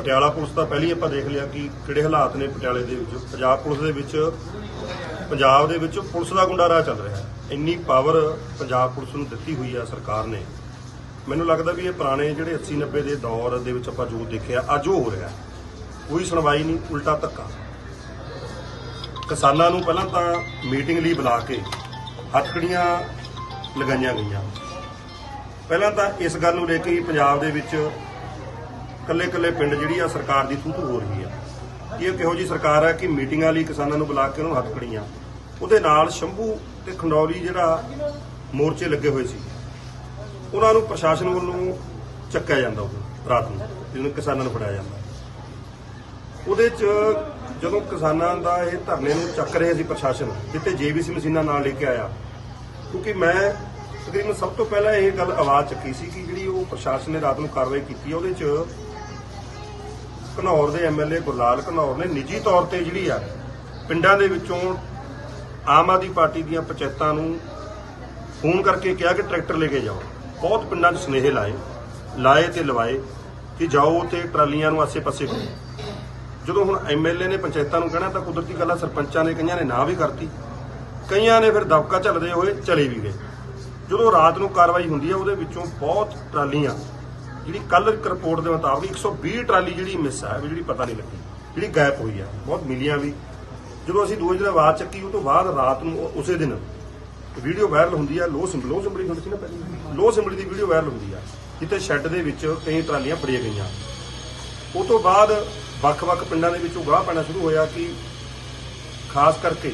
Patiala police ਤਾਂ ਪਹਿਲੀ ਆਪਾਂ ਦੇਖ ਲਿਆ ਕਿ ਕਿਹੜੇ ਹਾਲਾਤ ਨੇ ਪਟਿਆਲੇ ਦੇ ਵਿੱਚ। ਪੰਜਾਬ ਪੁਲਿਸ ਦੇ ਵਿੱਚ, ਪੰਜਾਬ ਦੇ ਵਿੱਚ ਪੁਲਿਸ ਦਾ ਗੁੰਡਾ ਰਾਜ ਚੱਲ ਰਿਹਾ ਹੈ। ਇੰਨੀ ਪਾਵਰ ਪੰਜਾਬ ਪੁਲਿਸ ਨੂੰ ਦਿੱਤੀ ਹੋਈ ਹੈ ਸਰਕਾਰ ਨੇ। ਮੈਨੂੰ ਲੱਗਦਾ ਵੀ ਇਹ ਪੁਰਾਣੇ ਜਿਹੜੇ 80 90 ਦੇ ਦੌਰ ਦੇ ਵਿੱਚ ਆਪਾਂ ਜੋ ਦੇਖਿਆ, ਅੱਜ ਉਹ ਹੋ ਰਿਹਾ। ਕੋਈ ਸੁਣਵਾਈ ਨਹੀਂ, ਉਲਟਾ ਧੱਕਾ। ਕਿਸਾਨਾਂ ਨੂੰ ਪਹਿਲਾਂ ਤਾਂ ਮੀਟਿੰਗ ਲਈ ਬੁਲਾ ਕੇ ਹੱਥਕੜੀਆਂ ਲਗਾਈਆਂ ਗਈਆਂ। ਪਹਿਲਾਂ ਤਾਂ ਇਸ ਗੱਲ ਨੂੰ ਲੈ ਕੇ ਹੀ ਪੰਜਾਬ ਦੇ ਵਿੱਚ ਕੱਲੇ ਕੱਲੇ ਪਿੰਡ ਜਿਹੜੀ ਆ ਸਰਕਾਰ ਦੀ ਥੂਥੂ ਹੋ ਰਹੀ ਆ। ਇਹ ਕਿਹੋ ਜੀ ਸਰਕਾਰ ਹੈ ਕਿ ਮੀਟਿੰਗਾਂ ਲਈ ਕਿਸਾਨਾਂ ਨੂੰ ਬੁਲਾ ਕੇ ਉਹਨਾਂ ਹੱਥ ਖੜੀਆਂ ਉਹਦੇ ਨਾਲ ਸ਼ੰਭੂ ਤੇ ਖੰਡੌਲੀ ਜਿਹੜਾ ਮੋਰਚੇ ਲੱਗੇ ਹੋਏ ਸੀ, ਉਹਨਾਂ ਨੂੰ ਪ੍ਰਸ਼ਾਸਨ ਵੱਲੋਂ ਚੱਕਿਆ ਜਾਂਦਾ ਉਹ ਰਾਤ ਨੂੰ, ਜਿਹਨੂੰ ਕਿਸਾਨਾਂ ਨੂੰ ਫੜਾਇਆ ਜਾਂਦਾ। ਉਹਦੇ 'ਚ ਜਦੋਂ ਕਿਸਾਨਾਂ ਦਾ ਇਹ ਧਰਨੇ ਨੂੰ ਚੱਕ ਰਹੇ ਸੀ ਪ੍ਰਸ਼ਾਸਨ ਜਿੱਤੇ ਜੇਬੀਸੀ ਮਸ਼ੀਨਾਂ ਨਾਲ ਲੈ ਕੇ ਆਇਆ, ਕਿਉਂਕਿ ਮੈਂ ਤਕਰੀਬਨ ਸਭ ਤੋਂ ਪਹਿਲਾਂ ਇਹ ਗੱਲ ਆਵਾਜ਼ ਚੱਕੀ ਸੀ ਕਿ ਜਿਹੜੀ ਉਹ ਪ੍ਰਸ਼ਾਸਨ ਨੇ ਰਾਤ ਨੂੰ ਕਾਰਵਾਈ ਕੀਤੀ ਉਹਦੇ 'ਚ ਘਨੌਰ ਦੇ ਐਮਐਲਏ ਗੁਰਲਾਲ ਘਨੌਰ ਨੇ ਨਿੱਜੀ ਤੌਰ ਤੇ ਜਿਹੜੀ ਆ, ਪਿੰਡਾਂ ਦੇ ਵਿੱਚੋਂ ਆਮ ਆਦਮੀ ਪਾਰਟੀ ਦੀਆਂ ਪੰਚਾਇਤਾਂ ਨੂੰ ਫੋਨ ਕਰਕੇ ਕਿਹਾ ਕਿ ਟਰੈਕਟਰ ਲੈ ਕੇ ਜਾਓ। ਬਹੁਤ ਪਿੰਡਾਂ 'ਚ ਸੁਨੇਹੇ ਲਾਏ ਲਾਏ ਤੇ ਲਵਾਏ ਕਿ ਜਾਓ ਤੇ ਟਰਾਲੀਆਂ ਨੂੰ ਆਸੇ-ਪਾਸੇ ਕਰੋ। ਜਦੋਂ ਹੁਣ ਐਮਐਲਏ ਨੇ ਪੰਚਾਇਤਾਂ ਨੂੰ ਕਹਿਣਾ ਤਾਂ ਕੁਦਰਤੀ ਗੱਲ ਆ ਸਰਪੰਚਾਂ ਨੇ ਕਈਆਂ ਨੇ ਨਾ ਵੀ ਕਰਤੀ। ਕਈਆਂ ਨੇ ਫਿਰ ਦਬਕਾ ਝੱਲਦੇ ਹੋਏ ਚਲੇ ਵੀ ਗਏ। ਜਦੋਂ ਰਾਤ ਨੂੰ ਕਾਰਵਾਈ ਹੁੰਦੀ ਹੈ ਉਹਦੇ ਵਿੱਚੋਂ ਬਹੁਤ ਟਰਾਲੀਆਂ ਜਿਹੜੀ ਕੱਲ ਇੱਕ ਰਿਪੋਰਟ ਦੇ ਮੁਤਾਬਕ 120 ਟਰਾਲੀ ਜਿਹੜੀ ਮਿਸ ਆ, ਵੀ ਜਿਹੜੀ ਪਤਾ ਨਹੀਂ ਲੱਗੀ, ਜਿਹੜੀ ਗਾਇਬ ਹੋਈ ਹੈ ਬਹੁਤ ਮਿਲੀਆਂ ਵੀ। ਜਦੋਂ ਅਸੀਂ ਦੋ ਦਿਨ ਆਵਾਜ਼ ਚੱਕੀ ਉਹ ਤੋਂ ਬਾਅਦ ਰਾਤ ਨੂੰ ਉਸੇ ਦਿਨ ਵੀਡੀਓ ਵਾਇਰਲ ਹੁੰਦੀ ਹੈ ਲੋ ਸਿੰਬਲ ਲੋ ਸਿੰਬਲ ਹੁੰਦੀ ਸੀ ਨਾ ਪਹਿਲਾਂ? ਲੋ ਸਿੰਬਲ ਦੀ ਵੀਡੀਓ ਵਾਇਰਲ ਹੁੰਦੀ ਆ, ਜਿੱਥੇ ਸ਼ੈੱਡ ਦੇ ਵਿੱਚ ਕਈ ਟਰਾਲੀਆਂ ਫੜੀਆਂ ਗਈਆਂ। ਉਹ ਤੋਂ ਬਾਅਦ ਵੱਖ-ਵੱਖ ਪਿੰਡਾਂ ਦੇ ਵਿੱਚੋਂ ਗਾਹ ਪੈਣਾ ਸ਼ੁਰੂ ਹੋਇਆ ਕਿ ਖਾਸ ਕਰਕੇ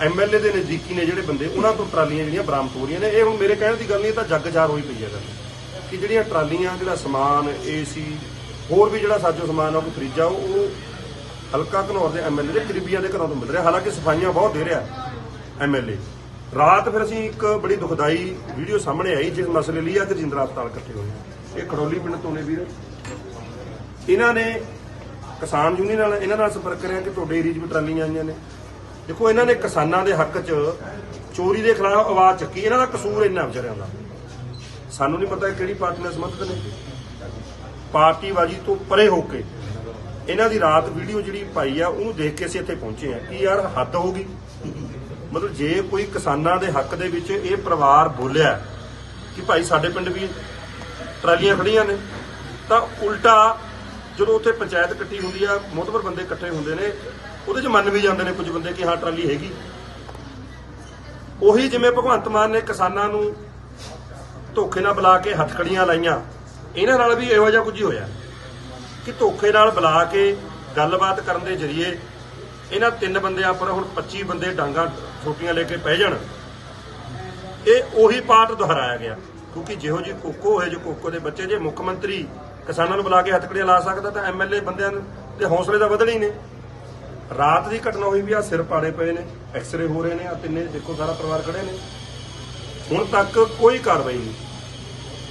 ਐਮਐਲਏ ਦੇ ਨਜ਼ਦੀਕੀ ਨੇ ਜਿਹੜੇ ਬੰਦੇ, ਉਹਨਾਂ ਤੋਂ ਟਰਾਲੀਆਂ ਜਿਹੜੀਆਂ ਬਰਾਮਦ ਹੋ ਰਹੀਆਂ ਨੇ, ਇਹ ਹੁਣ ਮੇਰੇ ਕਹਿਣ ਦੀ ਗੱਲ ਨਹੀਂ ਤਾਂ ਜੱਗ ਜਾਰ ਹੋਈ ਪਈ ਹੈ ਗੱਲ। ਕਿ ਜਿਹੜੀਆਂ ਟਰਾਲੀਆਂ, ਜਿਹੜਾ ਸਮਾਨ, ਏਸੀ, ਹੋਰ ਵੀ ਜਿਹੜਾ ਸਾਜੋ ਸਮਾਨ ਆ, ਉਹ ਫਰਿੱਜਾ, ਉਹ ਹਲਕਾ ਘਨੌਰ ਦੇ ਐਮਐਲਏ ਦੇ ਕਰੀਬੀਆਂ ਦੇ ਘਰਾਂ ਤੋਂ ਮਿਲ ਰਿਹਾ। ਹਾਲਾਂਕਿ ਸਫਾਈਆਂ ਬਹੁਤ ਦੇ ਰਿਹਾ ਐਮਐਲਏ ਰਾਤ ਫਿਰ ਅਸੀਂ ਇੱਕ ਬੜੀ ਦੁਖਦਾਈ ਵੀਡੀਓ ਸਾਹਮਣੇ ਆਈ, ਜਿਸ ਮਸਲੇ ਲਈ ਆ ਕਿ ਹਸਪਤਾਲ ਇਕੱਠੇ ਹੋਏ ਇਹ ਖੜੋਲੀ ਪਿੰਡ ਤੋਂ ਨੇ ਵੀਰ। ਇਹਨਾਂ ਨੇ ਕਿਸਾਨ ਯੂਨੀਅਨ ਨਾਲ, ਇਹਨਾਂ ਨਾਲ ਸੰਪਰਕ ਕਰਿਆ ਕਿ ਤੁਹਾਡੇ ਏਰੀਆ 'ਚ ਵੀ ਟਰਾਲੀਆਂ ਆਈਆਂ ਨੇ। ਦੇਖੋ, ਇਹਨਾਂ ਨੇ ਕਿਸਾਨਾਂ ਦੇ ਹੱਕ 'ਚ ਚੋਰੀ ਦੇ ਖਿਲਾਫ ਆਵਾਜ਼ ਚੱਕੀ। ਇਹਨਾਂ ਦਾ ਕਸੂਰ ਇੰਨਾ ਵਿਚਾਰਿਆਂ ਦਾ। ਸਾਨੂੰ ਨਹੀਂ ਪਤਾ ਕਿਹੜੀ ਪਾਰਟੀ ਨਾਲ ਸੰਬੰਧਿਤ ਨੇ। ਪਾਰਟੀਬਾਜ਼ੀ ਤੋਂ ਪਰੇ ਹੋ ਕੇ ਇਹਨਾਂ ਦੀ ਰਾਤ ਵੀਡੀਓ ਜਿਹੜੀ ਪਾਈ ਆ, ਉਹਨੂੰ ਦੇਖ ਕੇ ਅਸੀਂ ਇੱਥੇ ਪਹੁੰਚੇ ਆ ਕਿ ਯਾਰ ਹੱਦ ਹੋ ਗਈ ਮਤਲਬ ਜੇ ਕੋਈ ਕਿਸਾਨਾਂ ਦੇ ਹੱਕ ਦੇ ਵਿੱਚ ਇਹ ਪਰਿਵਾਰ ਬੋਲਿਆ ਕਿ ਭਾਈ ਸਾਡੇ ਪਿੰਡ ਵੀ ਟਰਾਲੀਆਂ ਖੜੀਆਂ ਨੇ, ਤਾਂ ਉਲਟਾ ਜਦੋਂ ਉੱਥੇ ਪੰਚਾਇਤ ਇਕੱਠੀ ਹੁੰਦੀ ਆ ਮੋਤਬਰ ਬੰਦੇ ਇਕੱਠੇ ਹੁੰਦੇ ਨੇ, ਉਹਦੇ 'ਚ ਮੰਨ ਵੀ ਜਾਂਦੇ ਨੇ ਕੁਝ ਬੰਦੇ ਕਿ ਹਾਂ ਟਰਾਲੀ ਹੈਗੀ। ਉਹੀ ਜਿਵੇਂ ਭਗਵੰਤ ਮਾਨ ਨੇ ਕਿਸਾਨਾਂ ਨੂੰ ਧੋਖੇ ਨਾਲ ਬੁਲਾ ਕੇ ਹੱਥਕੜੀਆਂ ਲਾਈਆਂ। ਇਹਨਾਂ ਨਾਲ ਵੀ ਇਹੋ ਜਿਹਾ ਕੁਝ ਹੀ ਹੋਇਆ। ਕਿ ਧੋਖੇ ਨਾਲ ਬੁਲਾ ਕੇ ਗੱਲਬਾਤ ਕਰਨ ਦੇ ਜ਼ਰੀਏ ਇਹਨਾਂ ਤਿੰਨ ਬੰਦਿਆਂ ਪਰ ਹੁਣ 25 ਬੰਦੇ ਡਾਂਗਾ ਛੋਟੀਆਂ ਲੈ ਕੇ ਪੈ ਜਾਣ। ਇਹ ਉਹੀ ਪਾਠ ਦੁਹਰਾਇਆ ਗਿਆ। ਕਿਉਂਕਿ ਜਿਹੋ ਜੀ ਕੋਕੋ ਹੈ ਜੋ ਕੋਕੋ ਦੇ ਬੱਚੇ, ਜੇ ਮੁੱਖ ਮੰਤਰੀ ਕਿਸਾਨਾਂ ਨੂੰ ਬੁਲਾ ਕੇ ਹੱਥਕੜੀਆਂ ਲਾ ਸਕਦਾ ਤਾਂ ਐਮਐਲਏ ਬੰਦਿਆਂ ਦੇ ਹੌਸਲੇ ਤਾਂ ਵਧਣੇ ਨੇ। ਰਾਤ ਦੀ ਘਟਨਾ ਹੋਈ ਵੀ ਆ, ਸਿਰ ਪਾੜੇ ਪਏ ਨੇ, ਐਕਸ-ਰੇ ਹੋ ਰਹੇ ਨੇ, ਆ ਤਿੰਨੇ ਦੇਖੋ ਸਾਰਾ ਪਰਿਵਾਰ ਖੜੇ ਨੇ। ਹੁਣ ਤੱਕ ਕੋਈ ਕਾਰਵਾਈ ਨਹੀਂ।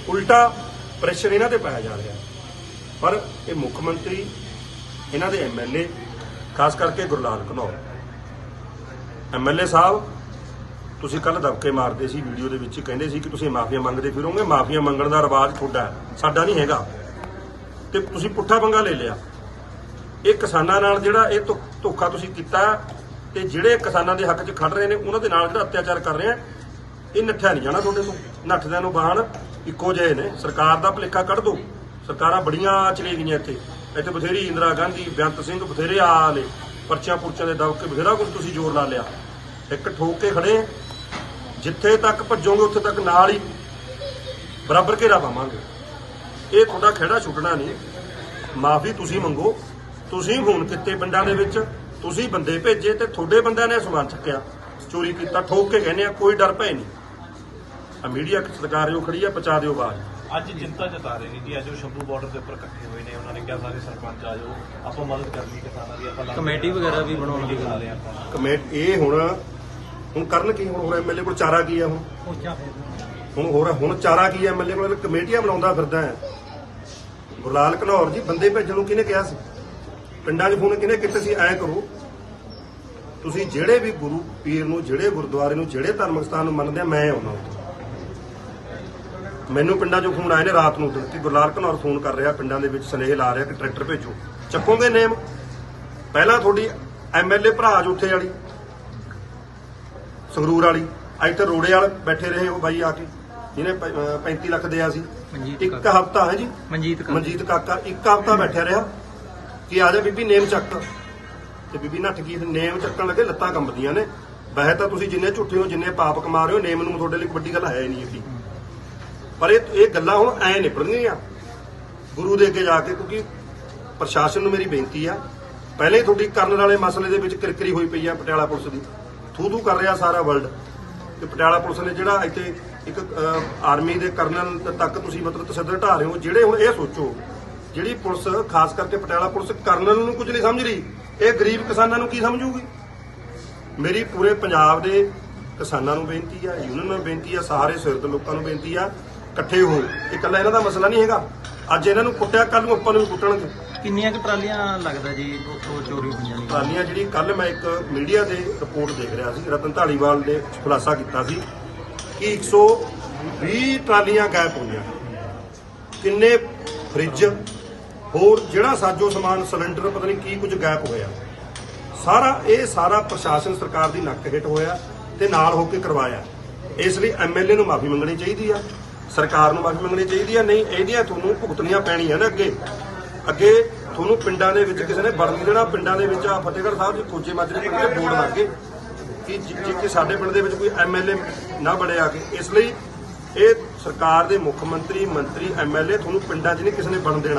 ਉਲਟਾ ਪ੍ਰੈਸ਼ਰ ਇਹਨਾਂ ਤੇ ਪਾਇਆ ਜਾ ਰਿਹਾ। ਪਰ ਇਹ ਮੁੱਖ ਮੰਤਰੀ, ਇਹਨਾਂ ਦੇ ਐਮਐਲਏ ਖਾਸ ਕਰਕੇ ਗੁਰਲਾਲ ਘਨੌਰ ਐਮਐਲਏ ਸਾਹਿਬ, ਤੁਸੀਂ ਕੱਲ ਦਬਕੇ ਮਾਰਦੇ ਸੀ, ਵੀਡੀਓ ਦੇ ਵਿੱਚ ਕਹਿੰਦੇ ਸੀ ਕਿ ਤੁਸੀਂ ਮਾਫੀਆ ਮੰਗਦੇ ਫਿਰੋਗੇ। ਮਾਫੀਆ ਮੰਗਣ ਦਾ ਰਿਵਾਜ ਤੁਹਾਡਾ ਸਾਡਾ ਨਹੀਂ ਹੈਗਾ। ਤੇ ਤੁਸੀਂ ਪੁੱਠਾ ਪੰਗਾ ਲੈ ਲਿਆ। ਇਹ ਕਿਸਾਨਾਂ ਨਾਲ ਜਿਹੜਾ ਇਹ ਧੋ- ਧੋਖਾ ਤੁਸੀਂ ਕੀਤਾ ਤੇ ਜਿਹੜੇ ਕਿਸਾਨਾਂ ਦੇ ਹੱਕ 'ਚ ਖੜ ਰਹੇ ਨੇ, ਉਹਨਾਂ ਦੇ ਨਾਲ ਜਿਹੜਾ ਅਤਿਆਚਾਰ ਕਰ ਰਹੇ ਆ ਇਹ ਨੱਠਿਆ ਨਹੀਂ ਜਾਣਾ ਤੁਹਾਡੇ ਤੋਂ। ਨੱਠਦਿਆਂ ਨੂੰ ਬਾਹਣ ਇੱਕੋ ਜਿਹੇ ਨੇ। ਸਰਕਾਰ ਦਾ ਭਲੇਖਾ ਕੱਢ ਦੋ ਸਰਕਾਰਾਂ ਬੜੀਆਂ ਚਲੇ ਗਈਆਂ ਇੱਥੇ। ਇੱਥੇ ਬਥੇਰੀ ਇੰਦਰਾ ਗਾਂਧੀ, ਬੇਅੰਤ ਸਿੰਘ, ਬਥੇਰੇ ਆ ਨੇ। ਪਰਚੀਆਂ ਪੁਰਚਾਂ ਦੇ ਦਬ ਕੇ ਬਥੇਰਾ ਕੁਝ ਤੁਸੀਂ ਜ਼ੋਰ ਲਾ ਲਿਆ। ਇੱਕ ਠੋਕ ਕੇ ਖੜੇ ਜਿੱਥੇ ਤੱਕ ਭੱਜੋਗੇ, ਉੱਥੇ ਤੱਕ ਨਾਲ ਹੀ ਬਰਾਬਰ ਘੇਰਾ ਪਾਵਾਂਗੇ। ਇਹ ਤੁਹਾਡਾ ਖੇੜਾ ਛੁੱਟਣਾ ਨਹੀਂ। ਮਾਫੀ ਤੁਸੀਂ ਮੰਗੋ। ਤੁਸੀਂ ਫੋਨ ਕੀਤੇ ਪਿੰਡਾਂ ਦੇ ਵਿੱਚ। ਤੁਸੀਂ ਬੰਦੇ ਭੇਜੇ ਤੇ ਤੁਹਾਡੇ ਬੰਦਿਆਂ ਨੇ ਸਮਾਨ ਚੱਕਿਆ। ਚੋਰੀ ਕੀਤਾ, ਠੋਕ ਕੇ ਕਹਿੰਦੇ ਆ, ਕੋਈ ਡਰ ਭੈ ਨਹੀਂ। ਆ ਮੀਡੀਆ ਸਰਕਾਰ ਜੋ ਖੜੀ ਆ ਪਹੁੰਚਾ ਦਿਓ ਆਵਾਜ਼। ਅੱਜ ਚਿੰਤਾ ਜਤਾ ਰਹੇ ਨੇ ਕਿ ਅੱਜ ਉਹ ਸ਼ੰਭੂ ਬਾਰਡਰ ਦੇ ਉੱਪਰ ਇਕੱਠੇ ਹੋਏ ਨੇ ਉਹਨਾਂ ਨੇ ਕਿਹਾ ਸਾਰੇ ਸਰਪੰਚ ਆ ਜਾਓ ਆਪਾਂ ਮਦਦ ਕਰਨੀ ਕਿਸਾਨਾਂ ਦੀ ਆਪਾਂ ਕਮੇਟੀ ਵਗੈਰਾ ਵੀ ਬਣਾਉਣ ਦੀ ਰਹੇ ਆਪਾਂ। ਕਮੇਟ ਇਹ ਹੁਣ ਹੁਣ ਕਰਨ ਕੀ ਹੁਣ ਹੋਰ ਐਮਐਲਏ ਕੋਲ ਚਾਰਾ ਕੀ ਆ ਹੁਣ? ਹੁਣ ਹੋਰ ਹੁਣ ਚਾਰਾ ਕੀ ਆ ਐਮਐਲਏ ਕੋਲ? ਕਮੇਟੀਆਂ ਬਣਾਉਂਦਾ ਫਿਰਦਾ ਹੈ। ਗੁਰਲਾਲ ਘਨੌਰ ਜੀ ਬੰਦੇ ਭੇਜਣ ਨੂੰ ਕਿਹਨੇ ਕਿਹਾ ਸੀ? ਪਿੰਡਾਂ 'ਚ ਫੋਨ ਕਿਹਨੇ ਕੀਤੇ ਸੀ? ਐਂ ਕਰੋ। ਤੁਸੀਂ ਜਿਹੜੇ ਵੀ ਗੁਰੂ ਪੀਰ ਨੂੰ ਜਿਹੜੇ ਗੁਰਦੁਆਰੇ ਨੂੰ ਜਿਹੜੇ ਧਰਮਕ ਸਥਾਨ ਨੂੰ ਮੰਨਦੇ ਆ ਮੈਂ ਆਉਣਾ ਉੱਥੇ ਮੈਨੂੰ ਪਿੰਡਾਂ 'ਚੋਂ ਫੋਨ ਆਏ ਨੇ ਰਾਤ ਨੂੰ ਕਿ ਗੁਰਲਾਲ ਘਨੌਰ ਫੋਨ ਕਰ ਰਿਹਾ ਪਿੰਡਾਂ ਦੇ ਵਿੱਚ ਸੁਨੇਹੇ ਲਾ ਰਿਹਾ ਕਿ ਟਰੈਕਟਰ ਭੇਜੋ। ਚੱਕੋਗੇ ਨੇਮ? ਪਹਿਲਾਂ ਤੁਹਾਡੀ ਐਮਐਲਏ ਭਰਾ ਜੁੱਥੇ ਵਾਲੀ ਸੰਗਰੂਰ ਵਾਲੀ ਅੱਜ ਤੇ ਰੋੜੇ ਵਾਲੇ ਬੈਠੇ ਰਹੇ ਉਹ ਬਾਈ ਆ ਕੇ ਜਿਹਨੇ ਪ- ਅਹ 35 ਲੱਖ ਦਿਆ ਸੀ। ਇੱਕ। ਹਫਤਾ ਹੈ ਜੀ। ਮਨਜੀਤ ਕਾਕਾ। ਮਨਜੀਤ ਕਾਕਾ ਇੱਕ ਹਫਤਾ ਬੈਠਿਆ ਰਿਹਾ। ਕਿ ਆ ਜਾ ਬੀਬੀ ਨੇਮ ਚੱਕ। ਤੇ ਬੀਬੀ ਨੱਠ ਗਈ ਨੇਮ ਚੱਕਣ ਲੱਗੇ ਲੱਤਾਂ ਕੰਬਦੀਆਂ ਨੇ। ਵੈਸੇ ਤਾਂ ਤੁਸੀਂ ਜਿੰਨੇ ਝੂਠੇ ਹੋ ਜਿੰਨੇ ਪਾਪ ਕਮਾ ਰਹੇ ਹੋ ਨੇਮ ਨੂੰ ਤੁਹਾਡੇ ਲਈ ਵੱਡੀ ਗੱਲ ਹੈ ਹੀ ਨਹੀਂ ਇਹ ਪਰ ਇਹ ਇਹ ਗੱਲਾਂ ਹੁਣ ਐ ਨਿਬੜਨਗੀਆਂ ਗੁਰੂ ਦੇ ਅੱਗੇ ਜਾ ਕੇ, ਕਿਉਂਕਿ ਪ੍ਰਸ਼ਾਸਨ ਨੂੰ ਮੇਰੀ ਬੇਨਤੀ ਆ, ਪਹਿਲੇ ਹੀ ਤੁਹਾਡੀ ਕਰਨ ਵਾਲੇ ਮਸਲੇ ਦੇ ਵਿੱਚ ਕਿਰਕਰੀ ਹੋਈ ਪਈ ਆ ਪਟਿਆਲਾ ਪੁਲਿਸ ਦੀ। ਥੂ ਥੂ ਕਰ ਰਿਹਾ ਸਾਰਾ ਵਰਲਡ ਤੇ ਪਟਿਆਲਾ ਪੁਲਿਸ ਨੇ ਜਿਹੜਾ ਇੱਥੇ ਇੱਕ ਆਰਮੀ ਦੇ ਕਰਨਲ ਤੱਕ ਤੁਸੀਂ ਮਤਲਬ ਤਸੱਦਰ ਢਾ ਰਹੇ ਹੋ, ਜਿਹੜੇ ਹੁਣ ਇਹ ਸੋਚੋ, ਜਿਹੜੀ ਪੁਲਿਸ, ਖਾਸ ਕਰਕੇ ਪਟਿਆਲਾ ਪੁਲਿਸ ਕਰਨਲ ਨੂੰ ਕੁਝ ਨਹੀਂ ਸਮਝ ਰਹੀ, ਇਹ ਗਰੀਬ ਕਿਸਾਨਾਂ ਨੂੰ ਕੀ ਸਮਝੂਗੀ? ਮੇਰੀ ਪੂਰੇ ਪੰਜਾਬ ਦੇ ਕਿਸਾਨਾਂ ਨੂੰ ਬੇਨਤੀ ਆ ਯੂਨੀਅਨ ਨੂੰ ਬੇਨਤੀ ਆ, ਸਾਰੇ ਸਿਰ ਦੇ ਲੋਕਾਂ ਨੂੰ ਬੇਨਤੀ ਆ ਇਕੱਠੇ ਹੋ ਇਹ ਇਕੱਲਾ ਇਹਨਾਂ ਦਾ ਮਸਲਾ ਨਹੀਂ ਹੈਗਾ। ਅੱਜ ਇਹਨਾਂ ਨੂੰ ਕੁੱਟਿਆ ਕੱਲ ਨੂੰ ਆਪਾਂ ਨੂੰ ਵੀ ਕੁੱਟਣਗੇ। ਕਿੰਨੀਆਂ ਕੁ ਟਰਾਲੀਆਂ ਲੱਗਦਾ ਜੀ ਉੱਥੋਂ ਚੋਰੀ ਹੋਈਆਂ ਨੇ? ਟਰਾਲੀਆਂ ਜਿਹੜੀ ਕੱਲ ਮੈਂ ਇੱਕ ਮੀਡੀਆ ਦੇ ਰਿਪੋਰਟ ਦੇਖ ਰਿਹਾ ਸੀ ਰਤਨ ਢਾਲੀਵਾਲ ਨੇ ਖੁਲਾਸਾ ਕੀਤਾ ਸੀ ਕਿ 120 ਟਰਾਲੀਆਂ ਗਾਇਬ ਹੋਈਆਂ ਕਿੰਨੇ ਫ੍ਰਿਜ ਹੋਰ ਜਿਹੜਾ ਸਾਜੋ ਸਮਾਨ ਸਿਲੰਡਰ ਪਤਾ ਨਹੀਂ ਕੀ ਕੁਝ ਗਾਇਬ ਹੋਇਆ। ਸਾਰਾ ਇਹ ਸਾਰਾ ਪ੍ਰਸ਼ਾਸਨ ਸਰਕਾਰ ਦੀ ਨੱਕ ਹਿੱਟ ਹੋਇਆ ਤੇ ਨਾਲ ਹੋ ਕੇ ਕਰਵਾਇਆ। ਇਸ ਲਈ ਐਮਐਲਏ ਨੂੰ ਮਾਫੀ ਮੰਗਣੀ ਚਾਹੀਦੀ ਆ। ਸਰਕਾਰ ਨੂੰ ਮਾਫੀ ਮੰਗਣੀ ਚਾਹੀਦੀ ਆ ਨਹੀਂ ਇਹਦੀਆਂ ਤੁਹਾਨੂੰ ਭੁਗਤਣੀਆਂ ਪੈਣੀਆਂ ਨੇ ਅੱਗੇ। ਅੱਗੇ ਤੁਹਾਨੂੰ ਪਿੰਡਾਂ ਦੇ ਵਿੱਚ ਕਿਸੇ ਨੇ ਵੜ ਨਹੀਂ ਦੇਣਾ ਪਿੰਡਾਂ ਦੇ ਵਿੱਚ ਆ ਫਤਿਹਗੜ੍ਹ ਸਾਹਿਬ ਦੇ ਕੋਜੇ ਮਾਜਰੇ ਦੇ ਬੋਰਡ ਲੱਗ ਗਏ ਕਿ ਜੇ ਜੇ ਕਿ ਸਾਡੇ ਪਿੰਡ ਦੇ ਵਿੱਚ ਕੋਈ ਐਮਐਲਏ ਨਾ ਬੜੇ ਆ ਕੇ ਇਸ ਲਈ ਇਹ ਸਰਕਾਰ ਦੇ ਮੁੱਖ ਮੰਤਰੀ ਮੰਤਰੀ ਐਮਐਲਏ ਤੁਹਾਨੂੰ ਪਿੰਡਾਂ 'ਚ ਨਹੀਂ ਕਿਸੇ ਨੇ ਬਣ ਦੇਣਾ।